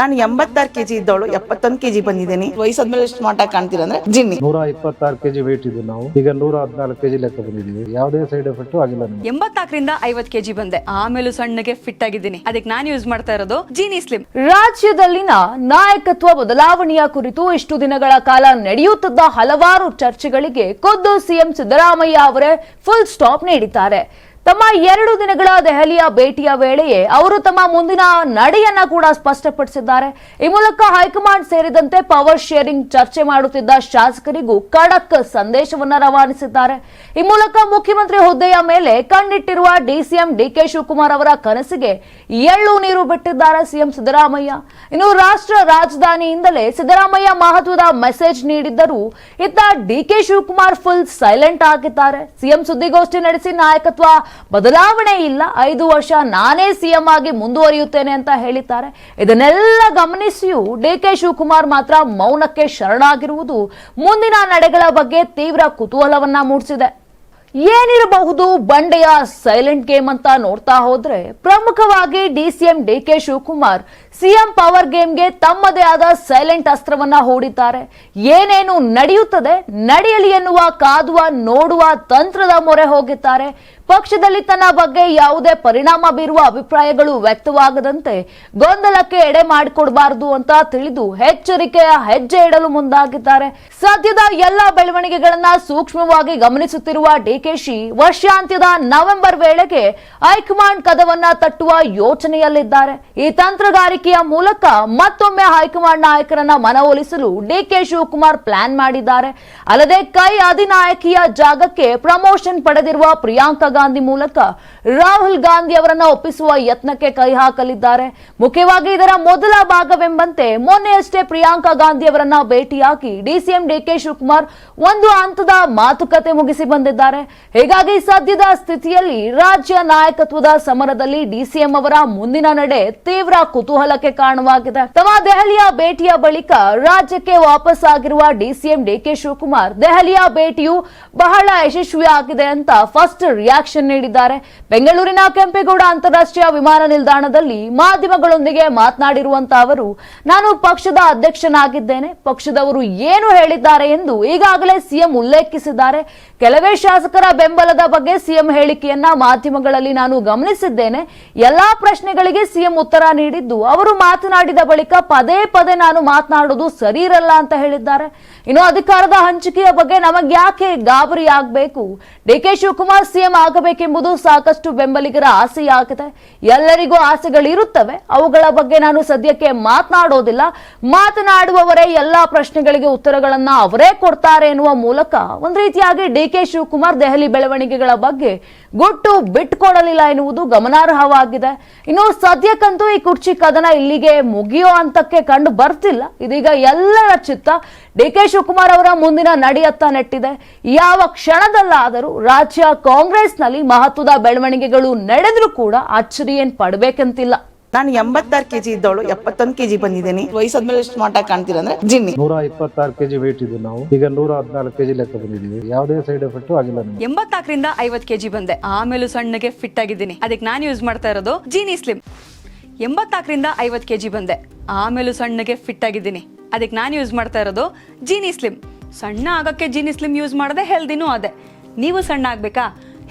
ನಾನು ಎಂಬತ್ತಾರು ಕೆಜಿ ಇದ್ದವಳು ಎಪ್ಪತ್ತೊಂದು ಕೆಜಿ ಬಂದಿದ್ದೀನಿ. ವಯಸ್ಸಾದ್ಮೇಲೆ ಎಷ್ಟು ಮಾಟ ಕಾಣ್ತೀರ ಅಂದ್ರೆ ಜಿನ್ನಿ. ನೂರ ಇಪ್ಪತ್ತಾರು ಕೆಜಿ ವೇಟ್ ಇದ್ದು ನಾವು. ಈಗ ನೂರ ಹದಿನಾಲ್ಕು ಕೆಜಿ ಲೆಕ್ಕ ಬಂದಿದ್ದೀವಿ. ಯಾವುದೇ ಸೈಡ್ ಎಫೆಕ್ಟ್ ಆಗಿಲ್ಲ ನಮಗೆ. ಎಂಬತ್ನಾಲ್ಕರಿಂದ ಐವತ್ ಕೆಜಿ ಬಂದೆ. ಆಮೇಲೂ ಸಣ್ಣಗೆ ಫಿಟ್ ಆಗಿದ್ದೀನಿ. ಅದಕ್ಕೆ ನಾನು ಯೂಸ್ ಮಾಡ್ತಾ ಇರೋದು ಜೀನಿ ಸ್ಲಿಮ್ ರಾಜ್ಯದಲ್ಲಿನ ನಾಯಕತ್ವ ಬದಲಾವಣೆಯ ಕುರಿತು ಇಷ್ಟು ದಿನಗಳ ಕಾಲ ನಡೆಯುತ್ತಿದ್ದ ಹಲವಾರು ಚರ್ಚೆಗಳಿಗೆ ಖುದ್ದು ಸಿಎಂ ಸಿದ್ದರಾಮಯ್ಯ ಅವರೇ ಫುಲ್ ಸ್ಟಾಪ್ ನೀಡಿದ್ದಾರೆ. ತಮ್ಮ ಎರಡು ದಿನಗಳ ದೆಹಲಿಯ ಭೇಟಿಯ ವೇಳೆಯೇ ಅವರು ತಮ್ಮ ಮುಂದಿನ ನಡೆಯನ್ನ ಕೂಡ ಸ್ಪಷ್ಟಪಡಿಸಿದ್ದಾರೆ. ಈ ಮೂಲಕ ಹೈಕಮಾಂಡ್ ಸೇರಿದಂತೆ ಪವರ್ ಶೇರಿಂಗ್ ಚರ್ಚೆ ಮಾಡುತ್ತಿದ್ದ ಶಾಸಕರಿಗೂ ಖಡಕ್ ಸಂದೇಶವನ್ನ ರವಾನಿಸಿದ್ದಾರೆ. ಈ ಮೂಲಕ ಮುಖ್ಯಮಂತ್ರಿ ಹುದ್ದೆಯ ಮೇಲೆ ಕಣ್ಣಿಟ್ಟಿರುವ ಡಿಸಿಎಂ ಡಿಕೆ ಶಿವಕುಮಾರ್ ಅವರ ಕನಸಿಗೆ ಎಳ್ಳು ನೀರು ಬಿಟ್ಟಿದ್ದಾರೆ ಸಿಎಂ ಸಿದ್ದರಾಮಯ್ಯ. ಇನ್ನು ರಾಷ್ಟ್ರ ರಾಜಧಾನಿಯಿಂದಲೇ ಸಿದ್ದರಾಮಯ್ಯ ಮಹತ್ವದ ಮೆಸೇಜ್ ನೀಡಿದ್ದರೂ ಇತ್ತ ಡಿಕೆ ಶಿವಕುಮಾರ್ ಫುಲ್ ಸೈಲೆಂಟ್ ಆಗಿದ್ದಾರೆ. ಸಿಎಂ ಸುದ್ದಿಗೋಷ್ಠಿ ನಡೆಸಿ ನಾಯಕತ್ವ ಬದಲಾವಣೆ ಇಲ್ಲ. ಐದು ವರ್ಷ ನಾನೇ ಸಿಎಂ ಆಗಿ ಮುಂದುವರಿಯುತ್ತೇನೆ ಅಂತ ಹೇಳಿದ್ದಾರೆ. ಇದನ್ನೆಲ್ಲ ಗಮನಿಸಿಯೂ ಡಿ ಕೆ ಶಿವಕುಮಾರ್ ಮಾತ್ರ ಮೌನಕ್ಕೆ ಶರಣಾಗಿರುವುದು ಮುಂದಿನ ನಡೆಗಳ ಬಗ್ಗೆ ತೀವ್ರ ಕುತೂಹಲವನ್ನ ಮೂಡಿಸಿದೆ. ಏನಿರಬಹುದು ಬಂಡೆಯ ಸೈಲೆಂಟ್ ಗೇಮ್ ಅಂತ ನೋಡ್ತಾ ಹೋದ್ರೆ ಪ್ರಮುಖವಾಗಿ DCM DK Shivakumar CM power ಗೇಮ್ಗೆ ತಮ್ಮದೇ ಆದ ಸೈಲೆಂಟ್ ಅಸ್ತ್ರವನ್ನ ಹೂಡಿದ್ದಾರೆ. ಏನೇನು ನಡೆಯುತ್ತದೆ, ನಡೆಯಲಿ ಎನ್ನುವ ಕಾದುವ ನೋಡುವ ತಂತ್ರದ ಮೊರೆ ಹೋಗಿದ್ದಾರೆ. ಪಕ್ಷದಲ್ಲಿ ತನ್ನ ಬಗ್ಗೆ ಯಾವುದೇ ಪರಿಣಾಮ ಬೀರುವ ಅಭಿಪ್ರಾಯಗಳು ವ್ಯಕ್ತವಾಗದಂತೆ ಗೊಂದಲಕ್ಕೆ ಎಡೆ ಮಾಡಿಕೊಡಬಾರದು ಅಂತ ತಿಳಿದು ಎಚ್ಚರಿಕೆಯ ಹೆಜ್ಜೆ ಇಡಲು ಮುಂದಾಗಿದ್ದಾರೆ. ಸದ್ಯದ ಎಲ್ಲ ಬೆಳವಣಿಗೆಗಳನ್ನ ಸೂಕ್ಷ್ಮವಾಗಿ ಗಮನಿಸುತ್ತಿರುವ ಡಿಕೆಶಿ ವರ್ಷಾಂತ್ಯದ ನವೆಂಬರ್ ವೇಳೆಗೆ ಹೈಕಮಾಂಡ್ ಕದವನ್ನ ತಟ್ಟುವ ಯೋಚನೆಯಲ್ಲಿದ್ದಾರೆ. ಈ ತಂತ್ರಗಾರಿಕೆಯ ಮೂಲಕ ಮತ್ತೊಮ್ಮೆ ಹೈಕಮಾಂಡ್ ನಾಯಕರನ್ನ ಮನವೊಲಿಸಲು ಡಿಕೆ ಶಿವಕುಮಾರ್ ಪ್ಲಾನ್ ಮಾಡಿದ್ದಾರೆ. ಅಲ್ಲದೆ ಕೈ ಅಧಿನಾಯಕಿಯ ಜಾಗಕ್ಕೆ ಪ್ರಮೋಷನ್ ಪಡೆದಿರುವ ಪ್ರಿಯಾಂಕಾ ಗಾಂಧಿ ಮೂಲಕ ರಾಹುಲ್ ಗಾಂಧಿ ಅವರನ್ನ ಒಪ್ಪಿಸುವ ಯತ್ನಕ್ಕೆ ಕೈ ಹಾಕಲಿದ್ದಾರೆ. ಮುಖ್ಯವಾಗಿ ಇದರ ಮೊದಲ ಭಾಗವೆಂಬಂತೆ ಮೊನ್ನೆಯಷ್ಟೇ ಪ್ರಿಯಾಂಕಾ ಗಾಂಧಿ ಅವರನ್ನ ಭೇಟಿಯಾಗಿ ಡಿಸಿಎಂ ಡಿಕೆ ಶಿವಕುಮಾರ್ ಒಂದು ಹಂತದ ಮಾತುಕತೆ ಮುಗಿಸಿ ಬಂದಿದ್ದಾರೆ. ಹೀಗಾಗಿ ಸದ್ಯದ ಸ್ಥಿತಿಯಲ್ಲಿ ರಾಜ್ಯ ನಾಯಕತ್ವದ ಸಮರದಲ್ಲಿ ಡಿಸಿಎಂ ಅವರ ಮುಂದಿನ ನಡೆ ತೀವ್ರ ಕುತೂಹಲಕ್ಕೆ ಕಾರಣವಾಗಿದೆ. ತಮ್ಮ ದೆಹಲಿಯ ಭೇಟಿಯ ಬಳಿಕ ರಾಜ್ಯಕ್ಕೆ ವಾಪಸ್ ಆಗಿರುವ ಡಿಸಿಎಂ ಡಿಕೆ ಶಿವಕುಮಾರ್, ದೆಹಲಿಯ ಭೇಟಿಯು ಬಹಳ ಯಶಸ್ವಿಯಾಗಿದೆ ಅಂತ ಫಸ್ಟ್ ರಿಯಾಕ್ಷನ್ ನೀಡಿದ್ದಾರೆ. ಬೆಂಗಳೂರಿನ ಕೆಂಪೇಗೌಡ ಅಂತಾರಾಷ್ಟ್ರೀಯ ವಿಮಾನ ನಿಲ್ದಾಣದಲ್ಲಿ ಮಾಧ್ಯಮಗಳೊಂದಿಗೆ ಮಾತನಾಡಿರುವಂತ ಅವರು, ನಾನು ಪಕ್ಷದ ಅಧ್ಯಕ್ಷನಾಗಿದ್ದೇನೆ. ಪಕ್ಷದವರು ಏನು ಹೇಳಿದ್ದಾರೆ ಎಂದು ಈಗಾಗಲೇ ಸಿಎಂ ಉಲ್ಲೇಖಿಸಿದ್ದಾರೆ. ಕೆಲವೇ ಶಾಸಕರ ಬೆಂಬಲದ ಬಗ್ಗೆ ಸಿಎಂ ಹೇಳಿಕೆಯನ್ನ ಮಾಧ್ಯಮಗಳಲ್ಲಿ ನಾನು ಗಮನಿಸಿದ್ದೇನೆ. ಎಲ್ಲಾ ಪ್ರಶ್ನೆಗಳಿಗೆ ಸಿಎಂ ಉತ್ತರ ನೀಡಿದ್ದು, ಅವರು ಮಾತನಾಡಿದ ಬಳಿಕ ಪದೇ ಪದೇ ನಾನು ಮಾತನಾಡೋದು ಸರಿ ಇರಲ್ಲ ಅಂತ ಹೇಳಿದ್ದಾರೆ. ಇನ್ನು ಅಧಿಕಾರದ ಹಂಚಿಕೆಯ ಬಗ್ಗೆ ನಮಗ್ಯಾಕೆ ಗಾಬರಿ ಆಗಬೇಕು ಡಿಕೆ ಶಿವಕುಮಾರ್ ಸಿಎಂ ಆಗಬೇಕೆಂಬುದು ಸಾಕಷ್ಟು ಬೆಂಬಲಿಗರ ಆಸೆಯಾಗಿದೆ. ಎಲ್ಲರಿಗೂ ಆಸೆಗಳಿರುತ್ತವೆ. ಅವುಗಳ ಬಗ್ಗೆ ನಾನು ಸದ್ಯಕ್ಕೆ ಮಾತನಾಡೋದಿಲ್ಲ. ಮಾತನಾಡುವವರೇ ಎಲ್ಲಾ ಪ್ರಶ್ನೆಗಳಿಗೆ ಉತ್ತರಗಳನ್ನ ಅವರೇ ಕೊಡ್ತಾರೆ ಎನ್ನುವ ಮೂಲಕ ಒಂದು ರೀತಿಯಾಗಿ ಡಿ ಕೆ ಶಿವಕುಮಾರ್ ದೆಹಲಿ ಬೆಳವಣಿಗೆಗಳ ಬಗ್ಗೆ ಗುಟ್ಟು ಬಿಟ್ಕೊಡಲಿಲ್ಲ ಎನ್ನುವುದು ಗಮನಾರ್ಹವಾಗಿದೆ. ಇನ್ನು ಸದ್ಯಕ್ಕಂತೂ ಈ ಕುರ್ಚಿ ಕದನ ಇಲ್ಲಿಗೆ ಮುಗಿಯೋ ಹಂತಕ್ಕೆ ಕಂಡು ಬರ್ತಿಲ್ಲ. ಇದೀಗ ಎಲ್ಲರ ಚಿತ್ತ ಡಿ ಕೆ ಶಿವಕುಮಾರ್ ಅವರ ಮುಂದಿನ ನಡೆಯತ್ತ ನೆಟ್ಟಿದೆ. ಯಾವ ಕ್ಷಣದಲ್ಲಾದರೂ ರಾಜ್ಯ ಕಾಂಗ್ರೆಸ್ನಲ್ಲಿ ಮಹತ್ವದ ಬೆಳವಣಿಗೆಗಳು ನಡೆದ್ರೂ ಕೂಡ ಅಚ್ಚರಿ ಏನ್ ಪಡ್ಬೇಕಂತಿಲ್ಲ. ನಾನು ಎಂಬತ್ತಾರು ಕೆಜಿ ಇದ್ದವಳು ಎಪ್ಪತ್ತೊಂದು ಕೆಜಿ ಬಂದಿದ್ದೀನಿ. ವಯಸ್ಸಾದ್ಮೇಲೆ ಎಷ್ಟು ಮಾಟ ಕಾಣ್ತೀರ ಕಾಣ್ತೀರಾ ಅಂದ್ರೆ ಜಿನ್ನಿ. ನೂರ ಇಪ್ಪತ್ತಾರು ಕೆಜಿ ವೇಟ್ ಇದ್ದು ನಾವು. ಈಗ ನೂರ ಹದಿನಾಲ್ಕು ಕೆಜಿ ಲೆಕ್ಕ ಬಂದಿದ್ದೀವಿ. ಯಾವುದೇ ಸೈಡ್ ಎಫೆಕ್ಟ್ ಆಗಿಲ್ಲ ನಮಗೆ. ಎಂಬತ್ನಾಲ್ಕರಿಂದ ಐವತ್ತು ಕೆಜಿ ಬಂದೆ. ಆಮೇಲೂ ಸಣ್ಣಗೆ ಫಿಟ್ ಆಗಿದ್ದೀನಿ. ಅದಕ್ಕೆ ನಾನು ಯೂಸ್ ಮಾಡ್ತಾ ಇರೋದು ಜೀನಿ ಸ್ಲಿಮ್ ಎಂಬತ್ನಾಲ್ಕರಿಂದ ಐವತ್ತು ಕೆಜಿ ಬಂದೆ. ಆಮೇಲೂ ಸಣ್ಣಗೆ ಫಿಟ್ ಆಗಿದ್ದೀನಿ. ಅದಕ್ಕೆ ನಾನು ಯೂಸ್ ಮಾಡ್ತಾ ಇರೋದು ಜೀನಿ ಸ್ಲಿಮ್ ಸಣ್ಣ ಆಗಕ್ಕೆ ಜೀನಿ ಸ್ಲಿಮ್ ಯೂಸ್ ಮಾಡದೆ ಹೆಲ್ದಿನೂ ಅದೇ. ನೀವು ಸಣ್ಣ ಆಗ್ಬೇಕಾ?